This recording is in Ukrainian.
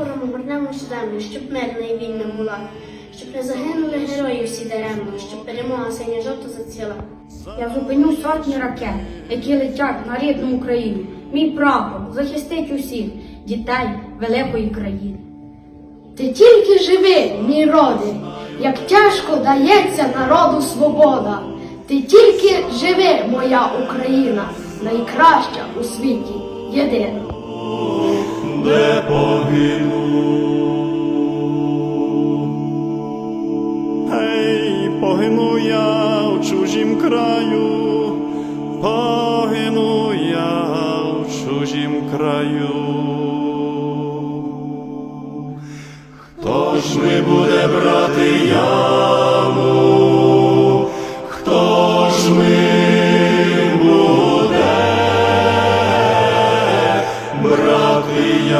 прапором обернемо землю, щоб мирна і була, щоб не загинули герої всі даремно, щоб перемога синя жовта заціла. Я зупиню сотні ракет, які летять на рідну Україну. Мій прапор захистить усіх дітей великої країни. Ти тільки живи, мій роди, як тяжко дається народу свобода. Ти тільки живи, моя Україна, найкраща у світі, єдина. Де погину. Ей, погину я в чужім краю, погину я в чужім краю. Хто ж ми буде брати яму? Хто ж ми буде